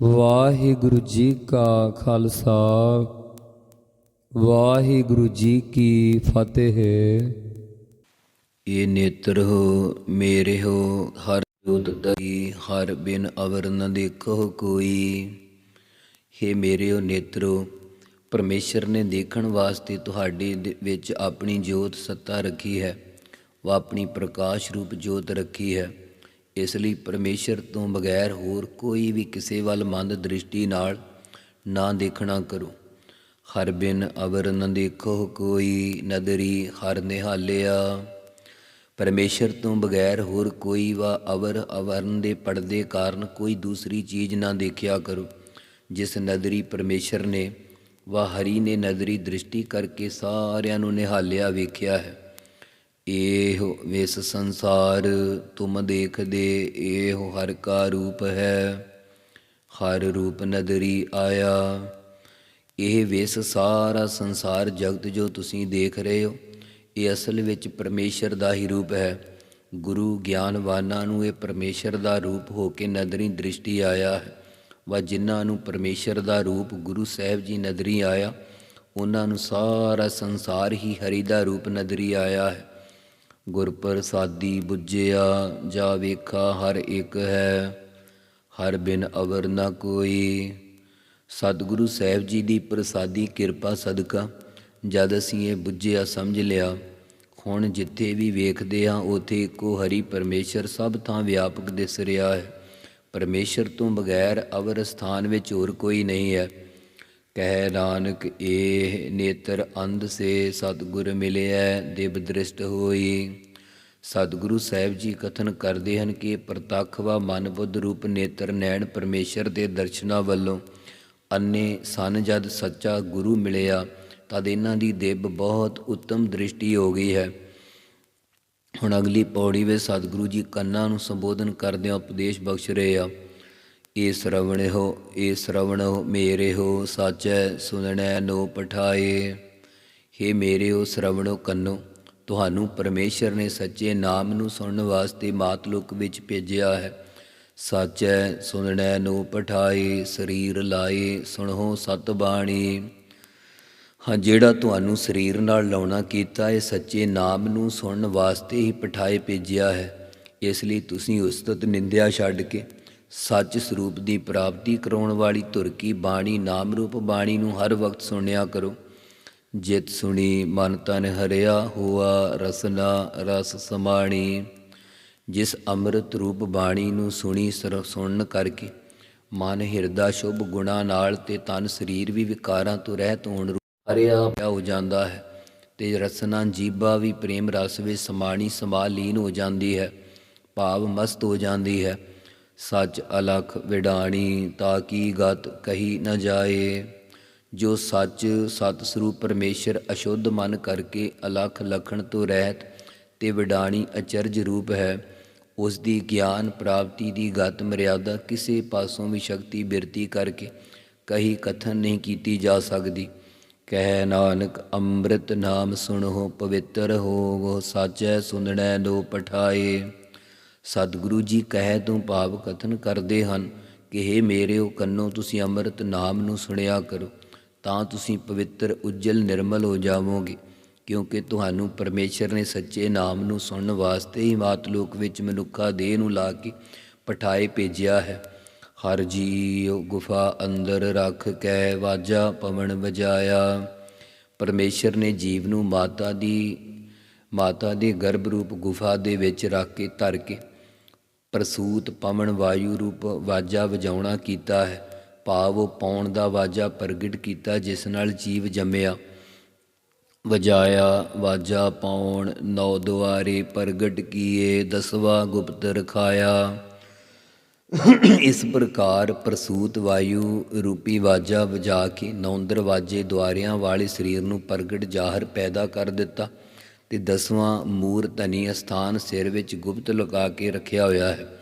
ਵਾਹਿਗੁਰੂ ਜੀ ਕਾ ਖਾਲਸਾ, ਵਾਹਿਗੁਰੂ ਜੀ ਕੀ ਫਤਿਹ। ਇਹ ਨੇਤਰ ਹੋ, ਮੇਰੇ ਹੋ, ਹਰ ਜੋਤ ਦਈ ਹਰ ਬਿਨ ਅਵਰ ਨ ਦੇਖੋ ਕੋਈ। हे ਮੇਰਿਓ ਨੇਤਰੋ, ਪਰਮੇਸ਼ਰ ਨੇ ਦੇਖਣ ਵਾਸਤੇ ਤੁਹਾਡੇ ਦੇ ਵਿੱਚ ਆਪਣੀ ਜੋਤ ਸੱਤਾ ਰੱਖੀ ਹੈ, ਉਹ ਆਪਣੀ ਪ੍ਰਕਾਸ਼ ਰੂਪ ਜੋਤ ਰੱਖੀ ਹੈ। ਇਸ ਲਈ ਪਰਮੇਸ਼ਰ ਤੋਂ ਬਗੈਰ ਹੋਰ ਕੋਈ ਵੀ ਕਿਸੇ ਵੱਲ ਮੰਦ ਦ੍ਰਿਸ਼ਟੀ ਨਾਲ ਨਾ ਦੇਖਣਾ ਕਰੋ। ਹਰ ਬਿਨ ਅਵਰ ਨ ਦੇਖੋ, ਕੋਈ ਨਦਰੀ ਹਰ ਨਿਹਾਲਿਆ। ਪਰਮੇਸ਼ਰ ਤੋਂ ਬਗੈਰ ਹੋਰ ਕੋਈ ਵਾ ਅਵਰ ਅਵਰਨ ਦੇ ਪਰਦੇ ਕਾਰਨ ਕੋਈ ਦੂਸਰੀ ਚੀਜ਼ ਨਾ ਦੇਖਿਆ ਕਰੋ। ਜਿਸ ਨਦਰੀ ਪਰਮੇਸ਼ਰ ਨੇ ਵਾ ਹਰੀ ਨੇ ਨਦਰੀ ਦ੍ਰਿਸ਼ਟੀ ਕਰਕੇ ਸਾਰਿਆਂ ਨੂੰ ਨਿਹਾਲਿਆ ਵੇਖਿਆ ਹੈ। ਇਹ ਵਿਸ ਸੰਸਾਰ, ਤੁਮ ਦੇਖਦੇ ਇਹੋ ਹਰ ਕਾ ਰੂਪ ਹੈ, ਹਰ ਰੂਪ ਨਦਰੀ ਆਇਆ। ਇਹ ਵਿਸ ਸਾਰਾ ਸੰਸਾਰ ਜਗਤ ਜੋ ਤੁਸੀਂ ਦੇਖ ਰਹੇ ਹੋ, ਇਹ ਅਸਲ ਵਿੱਚ ਪਰਮੇਸ਼ਰ ਦਾ ਹੀ ਰੂਪ ਹੈ। ਗੁਰੂ ਗਿਆਨਵਾਨਾਂ ਨੂੰ ਇਹ ਪਰਮੇਸ਼ਰ ਦਾ ਰੂਪ ਹੋ ਕੇ ਨਦਰੀ ਦ੍ਰਿਸ਼ਟੀ ਆਇਆ ਹੈ। ਵਾ ਜਿਨ੍ਹਾਂ ਨੂੰ ਪਰਮੇਸ਼ਰ ਦਾ ਰੂਪ ਗੁਰੂ ਸਾਹਿਬ ਜੀ ਨਦਰੀ ਆਇਆ, ਉਹਨਾਂ ਨੂੰ ਸਾਰਾ ਸੰਸਾਰ ਹੀ ਹਰੀ ਦਾ ਰੂਪ ਨਦਰੀ ਆਇਆ ਹੈ। ਗੁਰ ਪ੍ਰਸਾਦੀ ਬੁੱਝਿਆ, ਜਾ ਵੇਖਾ ਹਰ ਇੱਕ ਹੈ, ਹਰ ਬਿਨ ਅਵਰ ਨਾ ਕੋਈ। ਸਤਿਗੁਰੂ ਸਾਹਿਬ ਜੀ ਦੀ ਪ੍ਰਸਾਦੀ ਕਿਰਪਾ ਸਦਕਾ, ਜਦ ਅਸੀਂ ਇਹ ਬੁੱਝਿਆ ਸਮਝ ਲਿਆ, ਹੁਣ ਜਿੱਥੇ ਵੀ ਵੇਖਦੇ ਹਾਂ, ਉਥੇ ਇੱਕੋ ਹਰੀ ਪਰਮੇਸ਼ਰ ਸਭ ਥਾਂ ਵਿਆਪਕ ਦਿਸ ਰਿਹਾ ਹੈ। ਪਰਮੇਸ਼ਰ ਤੋਂ ਬਗੈਰ ਅਵਰ ਸਥਾਨ ਵਿੱਚ ਹੋਰ ਕੋਈ ਨਹੀਂ ਹੈ। ਕਹਿ ਨਾਨਕ ਇਹ ਨੇਤਰ ਅੰਧ ਸੇ ਸਤਿਗੁਰ ਮਿਲਿਆ ਦਿਵ ਦ੍ਰਿਸ਼ਟ ਹੋਈ। ਸਤਿਗੁਰੂ ਸਾਹਿਬ ਜੀ ਕਥਨ ਕਰਦੇ ਹਨ ਕਿ ਪ੍ਰਤੱਖ ਵਾ ਮਨ ਬੁੱਧ ਰੂਪ ਨੇਤਰ ਨੈਣ ਪਰਮੇਸ਼ਰ ਦੇ ਦਰਸ਼ਨਾਂ ਵੱਲੋਂ ਅੰਨੇ ਸਨ ਜਦ ਸੱਚਾ ਗੁਰੂ ਮਿਲਿਆ, ਤਦ ਇਹਨਾਂ ਦੀ ਦਿਵ ਬਹੁਤ ਉੱਤਮ ਦ੍ਰਿਸ਼ਟੀ ਹੋ ਗਈ ਹੈ। ਹੁਣ ਅਗਲੀ ਪੌੜੀ ਵਿੱਚ ਸਤਿਗੁਰੂ ਜੀ ਕੰਨਾਂ ਨੂੰ ਸੰਬੋਧਨ ਕਰਦਿਆਂ ਉਪਦੇਸ਼ ਬਖਸ਼ ਰਹੇ ਆ। ਏ ਸ਼ਰਵਣ ਹੋ ਏ ਸ਼ਰਵਣ ਹੋ, ਮੇਰੇ ਹੋ, ਸਾਚੈ, ਸੁਣਨੈ, ਨੋ ਪਠਾਏ। ਹੇ ਮੇਰੇ ਹੋ, ਸ਼ਰਵਣੋ ਕੰਨੋ, ਤੁਹਾਨੂੰ ਪਰਮੇਸ਼ਰ ਨੇ ਸੱਚੇ ਨਾਮ ਨੂੰ ਸੁਣਨ ਵਾਸਤੇ ਮਾਤਲੁਕ ਵਿੱਚ ਭੇਜਿਆ ਹੈ। ਸਾਚੈ, ਸੁਣਨੈ, ਨੋ ਪਠਾਏ, ਸਰੀਰ ਲਾਏ, ਸੁਣੋ ਸਤ ਬਾਣੀ। ਹਾਂ, ਜਿਹੜਾ ਤੁਹਾਨੂੰ ਸਰੀਰ ਨਾਲ ਲਾਉਣਾ ਕੀਤਾ, ਇਹ ਸੱਚੇ ਨਾਮ ਨੂੰ ਸੁਣਨ ਵਾਸਤੇ ਹੀ ਪਠਾਏ ਭੇਜਿਆ ਹੈ। ਇਸ ਲਈ ਤੁਸੀਂ ਉਸਤਤ ਨਿੰਦਿਆ ਛੱਡ ਕੇ ਸੱਚ ਸਰੂਪ ਦੀ ਪ੍ਰਾਪਤੀ ਕਰਾਉਣ ਵਾਲੀ ਧੁਰ ਕੀ ਬਾਣੀ ਨਾਮ ਰੂਪ ਬਾਣੀ ਨੂੰ ਹਰ ਵਕਤ ਸੁਣਿਆ ਕਰੋ। ਜਿਤ ਸੁਣੀ, ਮਨ ਤਨ ਹਰਿਆ, ਹੋਆ, ਰਸਨਾ, ਰਸ ਸਮਾਣੀ। ਜਿਸ ਅੰਮ੍ਰਿਤ ਰੂਪ ਬਾਣੀ ਨੂੰ ਸੁਣੀ, ਸਰ ਸੁਣਨ ਕਰਕੇ ਮਨ ਹਿਰਦਾ ਸ਼ੁਭ ਗੁਣਾ ਨਾਲ ਤੇ ਤਨ ਸਰੀਰ ਵੀ ਵਿਕਾਰਾਂ ਤੋਂ ਰਹਿਤ ਹੋਣ ਰੂ- ਹਰਿਆ ਪਿਆ ਹੋ ਜਾਂਦਾ ਹੈ ਤੇ ਰਸਨਾ ਜੀਬਾ ਵੀ ਪ੍ਰੇਮ ਰਸ ਵਿੱਚ ਸਮਾਣੀ ਸਮਾ ਲੀਨ ਹੋ ਜਾਂਦੀ ਹੈ, ਭਾਵ ਮਸਤ ਹੋ ਜਾਂਦੀ ਹੈ। ਸੱਚ ਅਲਖ ਵਿਡਾਣੀ ਤਾਂ ਕੀ ਗਤ ਕਹੀ ਨ ਜਾਏ। ਜੋ ਸੱਚ ਸਤ ਸਰੂਪ ਪਰਮੇਸ਼ਰ ਅਸ਼ੁੱਧ ਮਨ ਕਰਕੇ ਅਲਖ ਲਖਣ ਤੋਂ ਰਹਿਤ ਤੇ ਵਿਡਾਣੀ ਅਚਰਜ ਰੂਪ ਹੈ ਉਸ ਦੀ ਗਿਆਨ ਪ੍ਰਾਪਤੀ ਦੀ ਗਤ ਮਰਿਆਦਾ ਕਿਸੇ ਪਾਸੋਂ ਵੀ ਸ਼ਕਤੀ ਬਿਰਤੀ ਕਰਕੇ ਕਹੀ ਕਥਨ ਨਹੀਂ ਕੀਤੀ ਜਾ ਸਕਦੀ। ਕਹਿ ਨਾਨਕ, ਅੰਮ੍ਰਿਤ ਨਾਮ ਸੁਣੋ, ਪਵਿੱਤਰ ਹੋਵੋ, ਸਾਚੈ ਸੁਣਨੈ ਦੋ ਪਠਾਏ। ਸਤਿਗੁਰੂ ਜੀ ਕਹਿ ਤੋਂ ਭਾਵ ਕਥਨ ਕਰਦੇ ਹਨ ਕਿ हे ਉਹ ਕੰਨੋ, ਤੁਸੀਂ ਅੰਮ੍ਰਿਤ ਨਾਮ ਨੂੰ ਸੁਣਿਆ ਕਰੋ, ਤਾਂ ਤੁਸੀਂ ਪਵਿੱਤਰ, ਉਜਲ, ਨਿਰਮਲ ਹੋ ਜਾਵੋਗੇ, ਕਿਉਂਕਿ ਤੁਹਾਨੂੰ ਪਰਮੇਸ਼ਰ ਨੇ ਸੱਚੇ ਨਾਮ ਨੂੰ ਸੁਣਨ ਵਾਸਤੇ ਹੀ ਮਾਤ ਲੋਕ ਵਿੱਚ ਮਨੁੱਖਾ ਦੇਹ ਨੂੰ ਲਾ ਕੇ ਪਠਾਏ ਭੇਜਿਆ ਹੈ। ਹਰ ਜੀਉ ਗੁਫਾ ਅੰਦਰ ਰੱਖ ਕੇ ਵਾਜਾ ਪਵਨ ਵਜਾਇਆ। ਪਰਮੇਸ਼ਰ ਨੇ ਜੀਵ ਨੂੰ ਮਾਤਾ ਦੀ, ਮਾਤਾ ਦੇ ਗਰਭ ਰੂਪ ਗੁਫਾ ਦੇ ਵਿੱਚ ਰੱਖ ਕੇ ਧਰ ਕੇ ਪ੍ਰਸੂਤ ਪਵਨ ਵਾਯੂ ਰੂਪ ਵਾਜਾ ਵਜਾਉਣਾ ਕੀਤਾ ਹੈ। ਭਾਵ ਉਹ ਪਾਉਣ ਦਾ ਵਾਜਾ ਪ੍ਰਗਟ ਕੀਤਾ, ਜਿਸ ਨਾਲ ਜੀਵ ਜੰਮਿਆ। ਵਜਾਇਆ, ਵਾਜਾ ਪਾਉਣ, ਨੌ ਦੁਆਰੇ ਪ੍ਰਗਟ ਕੀਏ, ਦਸਵਾ ਗੁਪਤ ਰਖਾਇਆ। ਇਸ ਪ੍ਰਕਾਰ ਪ੍ਰਸੂਤ ਵਾਯੂ ਰੂਪੀ ਵਾਜਾ ਵਜਾ ਕੇ ਨੌ ਦਰਵਾਜੇ ਦੁਆਰਿਆਂ ਵਾਲੇ ਸਰੀਰ ਨੂੰ ਪ੍ਰਗਟ ਜ਼ਾਹਰ ਪੈਦਾ ਕਰ ਦਿੱਤਾ। ਤੇ ਦਸਵਾਂ ਮੂਰ ਧਨੀ ਅਸਥਾਨ ਸਿਰ ਵਿੱਚ ਗੁਪਤ ਲਗਾ ਕੇ ਰੱਖਿਆ ਹੋਇਆ ਹੈ।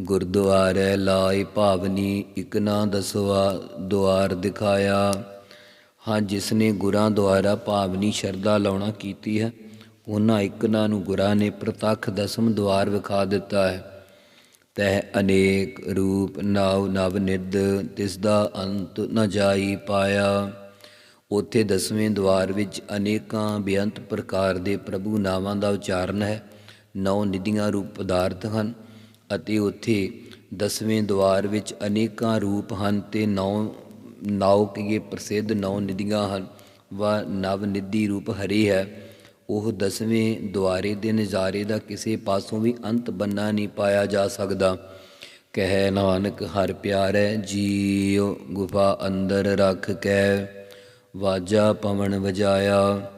ਗੁਰਦੁਆਰੇ ਲਾਇ ਭਾਵਨੀ ਇਕ ਨਾ ਦਸਵਾ ਦੁਆਰ ਦਿਖਾਇਆ। ਹਾਂ, ਜਿਸ ਨੇ ਗੁਰਾਂ ਦੁਆਰਾ ਭਾਵਨੀ ਸ਼ਰਧਾ ਲਾਉਣਾ ਕੀਤੀ ਹੈ, ਉਹਨਾਂ ਇਕਨਾਂ ਨੂੰ ਗੁਰਾਂ ਨੇ ਪ੍ਰਤੱਖ ਦਸਮ ਦੁਆਰ ਵਿਖਾ ਦਿੱਤਾ ਹੈ। ਤਹਿ ਅਨੇਕ ਰੂਪ ਨਾਉ ਨਵ ਨਿਦ ਤਿਸ ਦਾ ਅੰਤ ਨ ਜਾਈ ਪਾਇਆ। ਉੱਥੇ ਦਸਵੇਂ ਦਵਾਰ ਵਿੱਚ ਅਨੇਕਾਂ ਬੇਅੰਤ ਪ੍ਰਕਾਰ ਦੇ ਪ੍ਰਭੂ ਨਾਵਾਂ ਦਾ ਉਚਾਰਨ ਹੈ। ਨੌ ਨਿਧੀਆਂ ਰੂਪ ਪਦਾਰਥ ਹਨ ਅਤੇ ਉੱਥੇ ਦਸਵੇਂ ਦਵਾਰ ਵਿੱਚ ਅਨੇਕਾਂ ਰੂਪ ਹਨ ਤੇ ਨੌ ਨੌ ਕੇ ਪ੍ਰਸਿੱਧ ਨੌ ਨਿਧੀਆਂ ਹਨ। ਵਾ ਨਵ ਨਿਧੀ ਰੂਪ ਹਰੀ ਹੈ। ਉਹ ਦਸਵੇਂ ਦੁਆਰੇ ਦੇ ਨਜ਼ਾਰੇ ਦਾ ਕਿਸੇ ਪਾਸੋਂ ਵੀ ਅੰਤ ਬੰਨਾ ਨਹੀਂ ਪਾਇਆ ਜਾ ਸਕਦਾ। ਕਹਿ ਨਾਨਕ, ਹਰ ਪਿਆਰ ਹੈ, ਜੀਉ ਗੁਫਾ ਅੰਦਰ ਰੱਖ ਕੇ ਵਾਜਾ ਪਵਨ ਵਜਾਇਆ।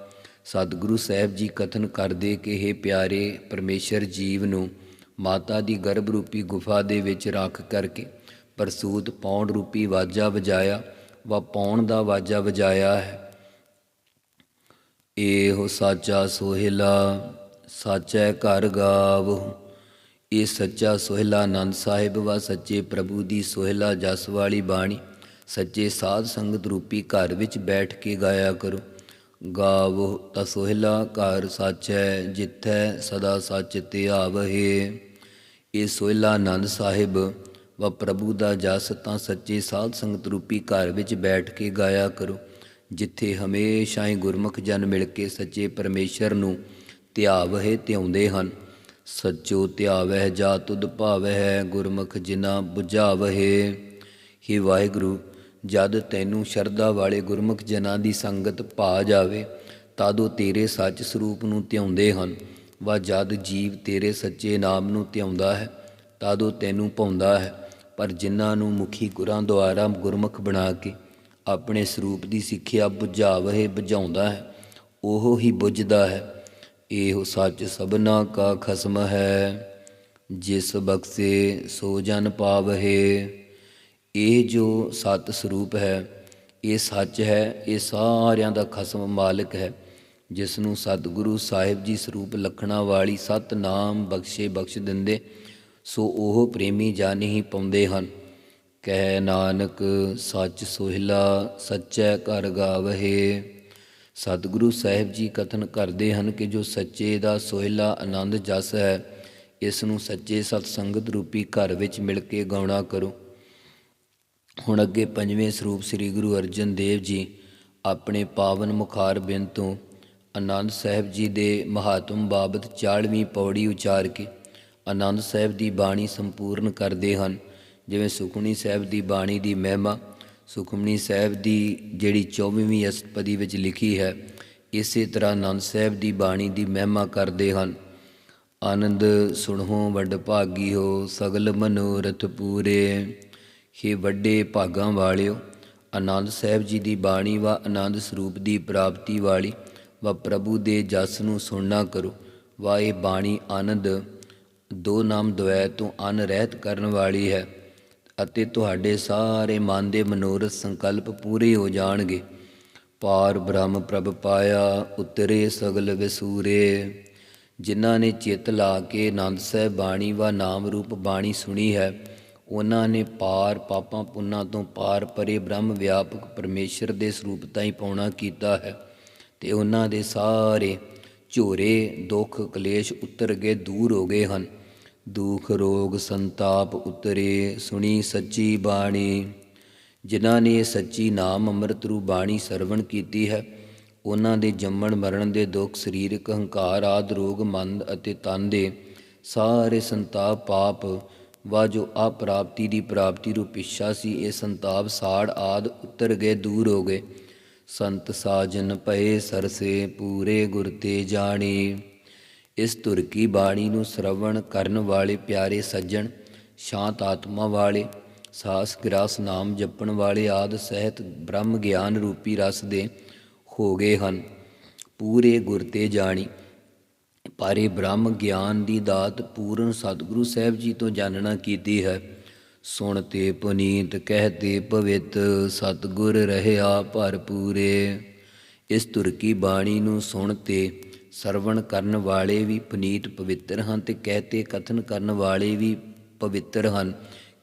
ਸਤਿਗੁਰੂ ਸਾਹਿਬ ਜੀ ਕਥਨ ਕਰਦੇ ਕਿ हे ਪਿਆਰੇ ਪਰਮੇਸ਼ਰ ਜੀਵ ਨੂੰ ਮਾਤਾ ਦੀ ਗਰਭ ਰੂਪੀ ਗੁਫਾ ਦੇ ਵਿੱਚ ਰੱਖ ਕਰਕੇ ਪ੍ਰਸੂਤ ਪੌਣ ਰੂਪੀ ਵਾਜਾ ਵਜਾਇਆ ਵਾ ਪੌਣ ਦਾ ਵਾਜਾ ਵਜਾਇਆ ਹੈ। ਇਹੋ ਸਾਚਾ ਸੋਹਿਲਾ, ਸਾਚੈ ਘਰ ਗਾਵ। ਇਹ ਸੱਚਾ ਸੋਹਿਲਾ ਆਨੰਦ ਸਾਹਿਬ ਵਾ, ਸੱਚੇ ਪ੍ਰਭੂ ਦੀ ਸੋਹਿਲਾ ਜਸ ਵਾਲੀ ਬਾਣੀ। ਸੱਚੇ ਸਾਧ ਸੰਗਤ ਰੂਪੀ ਘਰ ਵਿੱਚ ਬੈਠ ਕੇ ਗਾਇਆ ਕਰੋ। ਗਾਵੋ ਤਾ ਸੋਹਿਲਾ ਘਰ ਸਾਚੈ, ਜਿੱਥੈ ਸਦਾ ਸੱਚ ਧਿਆਵਹਿ ਇਹ ਸੋਹਿਲਾ ਆਨੰਦ ਸਾਹਿਬ, ਵਾ ਪ੍ਰਭੂ ਦਾ ਜਸ ਤਾਂ ਸੱਚੇ ਸਾਧ ਸੰਗਤ ਰੂਪੀ ਘਰ ਵਿੱਚ ਬੈਠ ਕੇ ਗਾਇਆ ਕਰੋ। ਜਿੱਥੇ ਹਮੇਸ਼ਾ ਹੀ ਗੁਰਮੁਖ ਜਨ ਮਿਲ ਕੇ ਸੱਚੇ ਪਰਮੇਸ਼ਰ ਨੂੰ ਧਿਆਵਹਿ, ਧਿਆਉਂਦੇ ਹਨ। ਸੱਚੋ ਧਿਆਵਹਿ, ਜਾ ਤੁਧ ਭਾਵਹਿ, ਗੁਰਮੁਖ ਜਿਨਾ 부ਝਾਵਹਿ ਹੀ ਵਾਹਿਗੁਰੂ ਜਦ ਤੈਨੂੰ ਸ਼ਰਧਾ ਵਾਲੇ ਗੁਰਮੁਖ ਜਨਾਂ ਦੀ ਸੰਗਤ ਪਾ ਜਾਵੇ, ਤਦ ਉਹ ਤੇਰੇ ਸੱਚ ਸਰੂਪ ਨੂੰ ਧਿਆਉਂਦੇ ਹਨ। ਵਾ ਜਦ ਜੀਵ ਤੇਰੇ ਸੱਚੇ ਨਾਮ ਨੂੰ ਧਿਆਉਂਦਾ ਹੈ, ਤਦ ਉਹ ਤੈਨੂੰ ਪਾਉਂਦਾ ਹੈ। ਪਰ ਜਿਨ੍ਹਾਂ ਨੂੰ ਮੁਖੀ ਗੁਰਾਂ ਦੁਆਰਾ ਗੁਰਮੁਖ ਬਣਾ ਕੇ ਆਪਣੇ ਸਰੂਪ ਦੀ ਸਿੱਖਿਆ ਬੁਝਾਵਹਿ ਬੁਝਾਉਂਦਾ ਹੈ, ਉਹ ਹੀ ਬੁੱਝਦਾ ਹੈ। ਇਹੋ ਸੱਚ ਸਭਨਾ ਕਾ ਖਸਮ ਹੈ, ਜਿਸ ਬਖਸ਼ੇ ਸੋ ਜਨ ਪਾਵਹਿ। ਇਹ ਜੋ ਸਤ ਸਰੂਪ ਹੈ, ਇਹ ਸੱਚ ਹੈ, ਇਹ ਸਾਰਿਆਂ ਦਾ ਖਸਮ ਮਾਲਕ ਹੈ, ਜਿਸ ਨੂੰ ਸਤਿਗੁਰੂ ਸਾਹਿਬ ਜੀ ਸਰੂਪ ਲਖਣਾ ਵਾਲੀ ਸਤ ਨਾਮ ਬਖਸ਼ੇ ਬਖਸ਼ ਦਿੰਦੇ, ਸੋ ਉਹ ਪ੍ਰੇਮੀ ਜਨ ਹੀ ਪਾਉਂਦੇ ਹਨ। ਕਹਿ ਨਾਨਕ, ਸੱਚ ਸੋਹਿਲਾ, ਸੱਚੈ ਘਰ ਗਾਵਹਿ। ਸਤਿਗੁਰੂ ਸਾਹਿਬ ਜੀ ਕਥਨ ਕਰਦੇ ਹਨ ਕਿ ਜੋ ਸੱਚੇ ਦਾ ਸੋਹਿਲਾ ਆਨੰਦ ਜਸ ਹੈ, ਇਸ ਨੂੰ ਸੱਚੇ ਸਤ ਸੰਗਤ ਰੂਪੀ ਘਰ ਵਿੱਚ ਮਿਲ ਕੇ ਗਾਉਣਾ ਕਰੋ। ਹੁਣ ਅੱਗੇ ਪੰਜਵੇਂ ਸਰੂਪ ਸ੍ਰੀ ਗੁਰੂ ਅਰਜਨ ਦੇਵ ਜੀ ਆਪਣੇ ਪਾਵਨ ਮੁਖਾਰ ਬਿੰਦ ਤੋਂ ਆਨੰਦ ਸਾਹਿਬ ਜੀ ਦੇ ਮਹਾਤਮ ਬਾਬਤ 40ਵੀਂ ਪੌੜੀ ਉਚਾਰ ਕੇ ਆਨੰਦ ਸਾਹਿਬ ਦੀ ਬਾਣੀ ਸੰਪੂਰਨ ਕਰਦੇ ਹਨ। ਜਿਵੇਂ ਸੁਖਮਨੀ ਸਾਹਿਬ ਦੀ ਬਾਣੀ ਦੀ ਮਹਿਮਾ, ਸੁਖਮਨੀ ਸਾਹਿਬ ਦੀ ਜਿਹੜੀ 24ਵੀਂ ਅਸਤਪਦੀ ਵਿੱਚ ਲਿਖੀ ਹੈ, ਇਸੇ ਤਰ੍ਹਾਂ ਆਨੰਦ ਸਾਹਿਬ ਦੀ ਬਾਣੀ ਦੀ ਮਹਿਮਾ ਕਰਦੇ ਹਨ। ਆਨੰਦ ਸੁਣੋ ਵੱਡ ਭਾਗੀ ਹੋ ਸਗਲ ਮਨੋਰਥ ਪੂਰੇ। ਹੇ ਵੱਡੇ ਭਾਗਾਂ ਵਾਲਿਓ, ਆਨੰਦ ਸਾਹਿਬ ਜੀ ਦੀ ਬਾਣੀ ਵਾ ਆਨੰਦ ਸਰੂਪ ਦੀ ਪ੍ਰਾਪਤੀ ਵਾਲੀ, ਵਾ ਪ੍ਰਭੂ ਦੇ ਜਸ ਨੂੰ ਸੁਣਨਾ ਕਰੋ। ਵਾ ਇਹ ਬਾਣੀ ਆਨੰਦ, ਦੋ ਨਾਮ ਦਵੈ ਤੋਂ ਅਨ ਰਹਿਤ ਕਰਨ ਵਾਲੀ ਹੈ ਅਤੇ ਤੁਹਾਡੇ ਸਾਰੇ ਮਨ ਦੇ ਮਨੋਰਥ ਸੰਕਲਪ ਪੂਰੇ ਹੋ ਜਾਣਗੇ। ਪਾਰ ਬ੍ਰਹਮ ਪ੍ਰਭ ਪਾਇਆ, ਉਤਰੇ ਸਗਲ ਵਿਸੂਰੇ। ਜਿਨ੍ਹਾਂ ਨੇ ਚਿੱਤ ਲਾ ਕੇ ਆਨੰਦ ਸਾਹਿਬ ਬਾਣੀ ਵਾ ਨਾਮ ਰੂਪ ਬਾਣੀ ਸੁਣੀ ਹੈ ਉਹਨਾਂ ਨੇ ਪਾਰ ਪਾਪਾਂ ਪੁੰਨਾਂ ਤੋਂ ਪਾਰ ਪਰੇ ਬ੍ਰਹਮ ਵਿਆਪਕ ਪਰਮੇਸ਼ਰ ਦੇ ਸਰੂਪ ਤਾਈਂ ਪਾਉਣਾ ਕੀਤਾ ਹੈ ਤੇ ਉਹਨਾਂ ਦੇ ਸਾਰੇ ਝੋਰੇ, ਦੁੱਖ, ਕਲੇਸ਼ ਉਤਰ ਗਏ ਦੂਰ ਹੋ ਗਏ ਹਨ। ਦੁੱਖ, ਰੋਗ, ਸੰਤਾਪ ਉਤਰੇ, ਸੁਣੀ ਸੱਚੀ ਬਾਣੀ। ਜਿਨ੍ਹਾਂ ਨੇ ਸੱਚੀ ਨਾਮ ਅੰਮ੍ਰਿਤ ਰੂ ਬਾਣੀ ਸਰਵਣ ਕੀਤੀ ਹੈ, ਉਹਨਾਂ ਦੇ ਜੰਮਣ, ਮਰਨ ਦੇ ਦੁੱਖ, ਸਰੀਰਕ ਹੰਕਾਰ ਆਦ ਰੋਗ ਮਨ ਅਤੇ ਤਨ ਦੇ ਸਾਰੇ ਸੰਤਾਪ, ਪਾਪ ਵਾ ਜੋ ਅਪ੍ਰਾਪਤੀ ਦੀ ਪ੍ਰਾਪਤੀ ਰੂਪ ਇੱਛਾ ਸੀ ਇਹ ਸੰਤਾਪ ਸਾੜ ਆਦ ਉਤਰ ਗਏ, ਦੂਰ ਹੋ ਗਏ। ਸੰਤ ਸਾਜਨ ਪਏ ਸਰਸੇ, ਪੂਰੇ ਗੁਰ ਤੇ ਜਾਣੀ। ਇਸ ਤੁਰ ਕੀ ਬਾਣੀ ਨੂੰ ਸ਼ਰਵਣ ਕਰਨ ਵਾਲੇ ਪਿਆਰੇ ਸੱਜਣ, ਸ਼ਾਂਤ ਆਤਮਾ ਵਾਲੇ, ਸਾਸ ਗ੍ਰਾਸ ਨਾਮ ਜਪਣ ਵਾਲੇ ਆਦ ਸਹਿਤ ਬ੍ਰਹਮ ਗਿਆਨ ਰੂਪੀ ਰਸ ਦੇ ਹੋ ਗਏ ਹਨ। ਪੂਰੇ ਗੁਰ ਤੇ ਜਾਣੀ। ਪਰ ਬ੍ਰਹਮ ਗਿਆਨ ਦੀ ਦਾਤ ਪੂਰਨ ਸਤਿਗੁਰੂ ਸਾਹਿਬ ਜੀ ਤੋਂ ਜਾਣਨਾ ਕੀਤੀ ਹੈ। ਸੁਣ ਤੇ ਪੁਨੀਤ ਕਹਤੇ ਪਵਿੱਤ, ਸਤਿਗੁਰ ਰਹਿਆ ਭਰਪੂਰੇ। ਇਸ ਤੁਰਕੀ ਬਾਣੀ ਨੂੰ ਸੁਣ ਤੇ ਸਰਵਣ ਕਰਨ ਵਾਲੇ ਵੀ ਪੁਨੀਤ ਪਵਿੱਤਰ ਹਨ ਤੇ ਕਹਤੇ ਕਥਨ ਕਰਨ ਵਾਲੇ ਵੀ ਪਵਿੱਤਰ ਹਨ,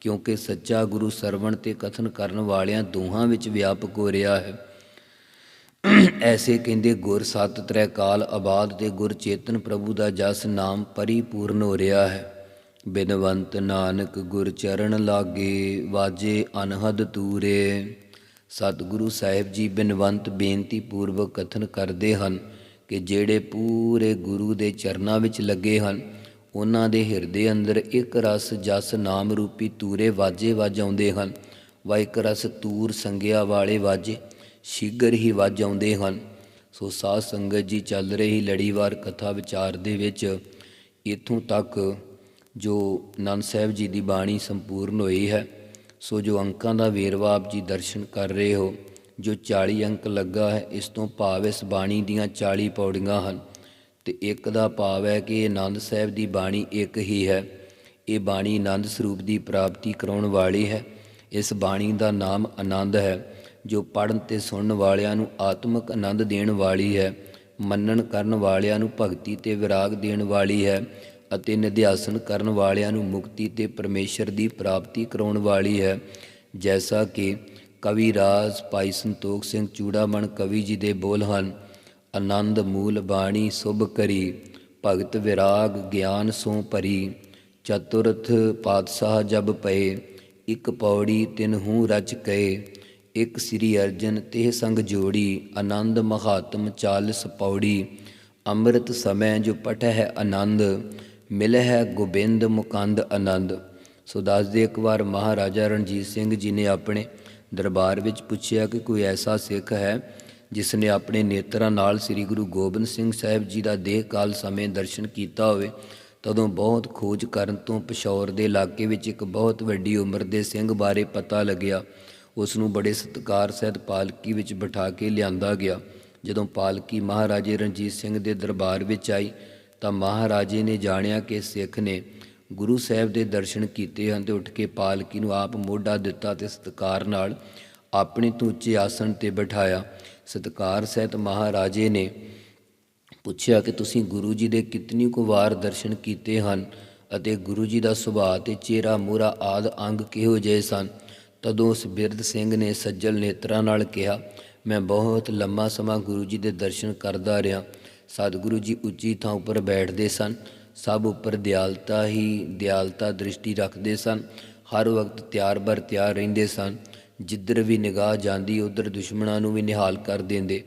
ਕਿਉਂਕਿ ਸੱਚਾ ਗੁਰੂ ਸਰਵਣ ਤੇ ਕਥਨ ਕਰਨ ਵਾਲਿਆਂ ਦੋਹਾਂ ਵਿੱਚ ਵਿਆਪਕ ਹੋ ਰਿਹਾ ਹੈ। ਐਸੇ ਕਹਿੰਦੇ, ਗੁਰ ਸਤ ਤ੍ਰੈ ਕਾਲ ਆਬਾਦ ਤੇ ਗੁਰ ਚੇਤਨ ਪ੍ਰਭੂ ਦਾ ਜਸ ਨਾਮ ਪਰਿਪੂਰਨ ਹੋ ਰਿਹਾ ਹੈ। ਬਿਨਵੰਤ ਨਾਨਕ ਗੁਰ ਚਰਨ ਲਾਗੇ, ਵਾਜੇ ਅਨਹਦ ਤੂਰੇ। ਸਤਿਗੁਰੂ ਸਾਹਿਬ ਜੀ ਬਿਨਵੰਤ ਬੇਨਤੀ ਪੂਰਵਕ ਕਥਨ ਕਰਦੇ ਹਨ ਕਿ ਜਿਹੜੇ ਪੂਰੇ ਗੁਰੂ ਦੇ ਚਰਨਾਂ ਵਿੱਚ ਲੱਗੇ ਹਨ, ਉਹਨਾਂ ਦੇ ਹਿਰਦੇ ਅੰਦਰ ਇੱਕ ਰਸ ਜਸ ਨਾਮ ਰੂਪੀ ਤੂਰੇ ਵਾਜੇ ਵਜਾਉਂਦੇ ਹਨ। ਵਾ ਇੱਕ ਰਸ ਤੂਰ ਸੰਗਿਆ ਵਾਲੇ ਵਾਜੇ। ਸ਼ੀਘਰ ਹੀ ਵੱਜ ਆਉਂਦੇ ਹਨ। ਸੋ ਸਾਧ ਸੰਗਤ ਜੀ, ਚੱਲ ਰਹੀ ਲੜੀਵਾਰ ਕਥਾ ਵਿਚਾਰ ਦੇ ਵਿੱਚ ਇਥੋਂ ਤੱਕ ਜੋ ਨੰਦ ਸਾਹਿਬ ਜੀ ਦੀ ਬਾਣੀ ਸੰਪੂਰਨ ਹੋਈ ਹੈ, ਸੋ ਜੋ ਅੰਕਾਂ ਦਾ ਵੇਰਵਾ ਆਪ ਜੀ ਦਰਸ਼ਨ ਕਰ ਰਹੇ ਹੋ, ਜੋ 40 ਅੰਕ ਲੱਗਾ ਹੈ, ਇਸ ਤੋਂ ਭਾਵ ਇਸ ਬਾਣੀ ਦੀਆਂ 40 ਪੌੜੀਆਂ ਹਨ। ਤੇ ਇੱਕ ਦਾ ਭਾਵ ਹੈ ਕਿ ਆਨੰਦ ਸਾਹਿਬ ਦੀ ਬਾਣੀ ਇੱਕ ਹੀ ਹੈ। ਇਹ ਬਾਣੀ ਆਨੰਦ ਸਰੂਪ ਦੀ ਪ੍ਰਾਪਤੀ ਕਰਾਉਣ ਵਾਲੀ ਹੈ। ਇਸ ਬਾਣੀ ਦਾ ਨਾਮ ਆਨੰਦ ਹੈ। ਜੋ ਪੜਨ ਤੇ ਸੁਣਨ ਵਾਲਿਆਂ ਨੂੰ ਆਤਮਿਕ ਆਨੰਦ ਦੇਣ ਵਾਲੀ ਹੈ, ਮੰਨਣ ਕਰਨ ਵਾਲਿਆਂ ਨੂੰ ਭਗਤੀ ਤੇ ਵਿਰਾਗ ਦੇਣ ਵਾਲੀ ਹੈ ਅਤੇ ਨਿਧਿਆਸਨ ਕਰਨ ਵਾਲਿਆਂ ਨੂੰ ਮੁਕਤੀ ਤੇ ਪਰਮੇਸ਼ਰ ਦੀ ਪ੍ਰਾਪਤੀ ਕਰਾਉਣ ਵਾਲੀ ਹੈ। ਜੈਸਾ ਕਿ ਕਵੀ ਰਾਜ ਭਾਈ ਸੰਤੋਖ ਸਿੰਘ ਚੂੜਾਮਣ ਕਵੀ ਜੀ ਦੇ ਬੋਲ ਹਨ, ਆਨੰਦ ਮੂਲ ਬਾਣੀ ਸੁਭ ਕਰੀ, ਭਗਤ ਵਿਰਾਗ ਗਿਆਨ ਸੋ ਭਰੀ। ਚਤੁਰਥ ਪਾਤਸ਼ਾਹ ਜਬ ਪਏ, ਇੱਕ ਪੌੜੀ ਤਿਨਹੂ ਰਚ ਕਏ। ਇੱਕ ਸ੍ਰੀ ਅਰਜਨ ਤੇ ਸੰਗ ਜੋੜੀ, ਆਨੰਦ ਮਹਾਤਮ ਚਾਲਸ ਪੌੜੀ, ਅੰਮ੍ਰਿਤ ਸਮੈ ਜੋ ਪਠ ਹੈ ਆਨੰਦ ਮਿਲ ਹੈ ਗੋਬਿੰਦ ਮੁਕੰਦ ਆਨੰਦ। ਸੋ ਦੱਸਦੇ ਇੱਕ ਵਾਰ ਮਹਾਰਾਜਾ ਰਣਜੀਤ ਸਿੰਘ ਜੀ ਨੇ ਆਪਣੇ ਦਰਬਾਰ ਵਿੱਚ ਪੁੱਛਿਆ ਕਿ ਕੋਈ ਐਸਾ ਸਿੱਖ ਹੈ ਜਿਸ ਨੇ ਆਪਣੇ ਨੇਤਰਾਂ ਨਾਲ ਸ੍ਰੀ ਗੁਰੂ ਗੋਬਿੰਦ ਸਿੰਘ ਸਾਹਿਬ ਜੀ ਦਾ ਦੇਹ ਕਾਲ ਸਮੇਂ ਦਰਸ਼ਨ ਕੀਤਾ ਹੋਵੇ, ਤਦੋਂ ਬਹੁਤ ਖੋਜ ਕਰਨ ਤੋਂ ਪਿਸ਼ੌਰ ਦੇ ਇਲਾਕੇ ਵਿੱਚ ਇੱਕ ਬਹੁਤ ਵੱਡੀ ਉਮਰ ਦੇ ਸਿੰਘ ਬਾਰੇ ਪਤਾ ਲੱਗਿਆ। ਉਸ ਨੂੰ ਬੜੇ ਸਤਿਕਾਰ ਸਹਿਤ ਪਾਲਕੀ ਵਿੱਚ ਬਿਠਾ ਕੇ ਲਿਆਂਦਾ ਗਿਆ। ਜਦੋਂ ਪਾਲਕੀ ਮਹਾਰਾਜੇ ਰਣਜੀਤ ਸਿੰਘ ਦੇ ਦਰਬਾਰ ਵਿੱਚ ਆਈ, ਤਾਂ ਮਹਾਰਾਜੇ ਨੇ ਜਾਣਿਆ ਕਿ ਸਿੱਖ ਨੇ ਗੁਰੂ ਸਾਹਿਬ ਦੇ ਦਰਸ਼ਨ ਕੀਤੇ ਹਨ ਤੇ ਉੱਠ ਕੇ ਪਾਲਕੀ ਨੂੰ ਆਪ ਮੋਢਾ ਦਿੱਤਾ ਤੇ ਸਤਿਕਾਰ ਨਾਲ ਆਪਣੇ ਤੋਂ ਉੱਚੇ ਆਸਣ ਤੇ ਬਿਠਾਇਆ। ਸਤਿਕਾਰ ਸਹਿਤ ਮਹਾਰਾਜੇ ਨੇ ਪੁੱਛਿਆ ਕਿ ਤੁਸੀਂ ਗੁਰੂ ਜੀ ਦੇ ਕਿਤਨੀ ਕੁ ਵਾਰ ਦਰਸ਼ਨ ਕੀਤੇ ਹਨ ਅਤੇ ਗੁਰੂ ਜੀ ਦਾ ਸੁਭਾਅ ਤੇ ਚਿਹਰਾ ਮੂਰਾ ਆਦ ਅੰਗ ਕਿਹੋ ਜਿਹੇ ਸਨ? ਤਦੋਂ ਉਸ ਬਿਰਧ ਸਿੰਘ ਨੇ ਸੱਜਲ ਨੇਤਰਾਂ ਨਾਲ ਕਿਹਾ, ਮੈਂ ਬਹੁਤ ਲੰਮਾ ਸਮਾਂ ਗੁਰੂ ਜੀ ਦੇ ਦਰਸ਼ਨ ਕਰਦਾ ਰਿਹਾ। ਸਤਿਗੁਰੂ ਜੀ ਉੱਚੀ ਥਾਂ ਉੱਪਰ ਬੈਠਦੇ ਸਨ। ਸਭ ਉੱਪਰ ਦਿਆਲਤਾ ਹੀ ਦਿਆਲਤਾ ਦ੍ਰਿਸ਼ਟੀ ਰੱਖਦੇ ਸਨ। ਹਰ ਵਕਤ ਤਿਆਰ ਬਰ ਤਿਆਰ ਰਹਿੰਦੇ ਸਨ। ਜਿੱਧਰ ਵੀ ਨਿਗਾਹ ਜਾਂਦੀ, ਉਧਰ ਦੁਸ਼ਮਣਾਂ ਨੂੰ ਵੀ ਨਿਹਾਲ ਕਰ ਦਿੰਦੇ।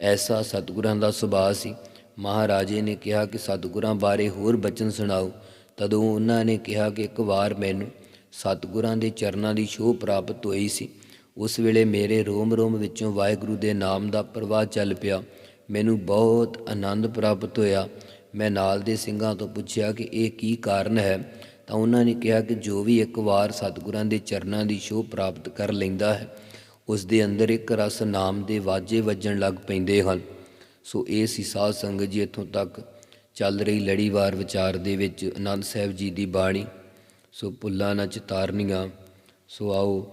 ਐਸਾ ਸਤਿਗੁਰਾਂ ਦਾ ਸੁਭਾਅ ਸੀ। ਮਹਾਰਾਜੇ ਨੇ ਕਿਹਾ ਕਿ ਸਤਿਗੁਰਾਂ ਬਾਰੇ ਹੋਰ ਬਚਨ ਸੁਣਾਓ। ਤਦੋਂ ਉਹਨਾਂ ਨੇ ਕਿਹਾ ਕਿ ਇੱਕ ਵਾਰ ਮੈਨੂੰ ਸਤਿਗੁਰਾਂ ਦੇ ਚਰਨਾਂ ਦੀ ਛੋਹ ਪ੍ਰਾਪਤ ਹੋਈ ਸੀ। ਉਸ ਵੇਲੇ ਮੇਰੇ ਰੋਮ ਰੋਮ ਵਿੱਚੋਂ ਵਾਹਿਗੁਰੂ ਦੇ ਨਾਮ ਦਾ ਪ੍ਰਵਾਹ ਚੱਲ ਪਿਆ। ਮੈਨੂੰ ਬਹੁਤ ਆਨੰਦ ਪ੍ਰਾਪਤ ਹੋਇਆ। ਮੈਂ ਨਾਲ ਦੇ ਸਿੰਘਾਂ ਤੋਂ ਪੁੱਛਿਆ ਕਿ ਇਹ ਕੀ ਕਾਰਨ ਹੈ? ਤਾਂ ਉਹਨਾਂ ਨੇ ਕਿਹਾ ਕਿ ਜੋ ਵੀ ਇੱਕ ਵਾਰ ਸਤਿਗੁਰਾਂ ਦੇ ਚਰਨਾਂ ਦੀ ਛੋਹ ਪ੍ਰਾਪਤ ਕਰ ਲੈਂਦਾ ਹੈ, ਉਸ ਦੇ ਅੰਦਰ ਇੱਕ ਰਸ ਨਾਮ ਦੇ ਵਾਜੇ ਵੱਜਣ ਲੱਗ ਪੈਂਦੇ ਹਨ। ਸੋ ਇਹ ਸੀ ਸਾਧ ਸੰਗਤ ਜੀ ਇੱਥੋਂ ਤੱਕ। ਚੱਲ ਰਹੀ ਲੜੀਵਾਰ ਵਿਚਾਰ ਦੇ ਵਿੱਚ ਆਨੰਦ ਸਾਹਿਬ ਜੀ ਦੀ ਬਾਣੀ। ਸੋ ਭੁੱਲਾਂ ਨਾ ਚਿਤਾਰਨੀਆਂ, ਸੋ ਆਓ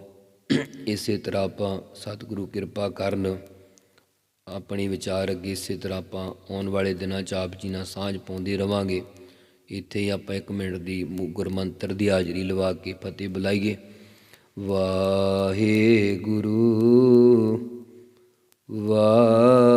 ਇਸੇ ਤਰ੍ਹਾਂ ਆਪਾਂ ਸਤਿਗੁਰੂ ਕਿਰਪਾ ਕਰਨ ਆਪਣੇ ਵਿਚਾਰ ਅੱਗੇ ਇਸੇ ਤਰ੍ਹਾਂ ਆਪਾਂ ਆਉਣ ਵਾਲੇ ਦਿਨਾਂ 'ਚ ਆਪ ਜੀ ਨਾਲ ਸਾਂਝ ਪਾਉਂਦੇ ਰਵਾਂਗੇ। ਇੱਥੇ ਹੀ ਆਪਾਂ ਇੱਕ ਮਿੰਟ ਦੀ ਮੁ- ਗੁਰਮੰਤਰ ਦੀ ਹਾਜ਼ਰੀ ਲਵਾ ਕੇ ਫਤਿਹ ਬੁਲਾਈਏ। ਵਾਹਿਗੁਰੂ ਵਾਹਿਗੁਰੂ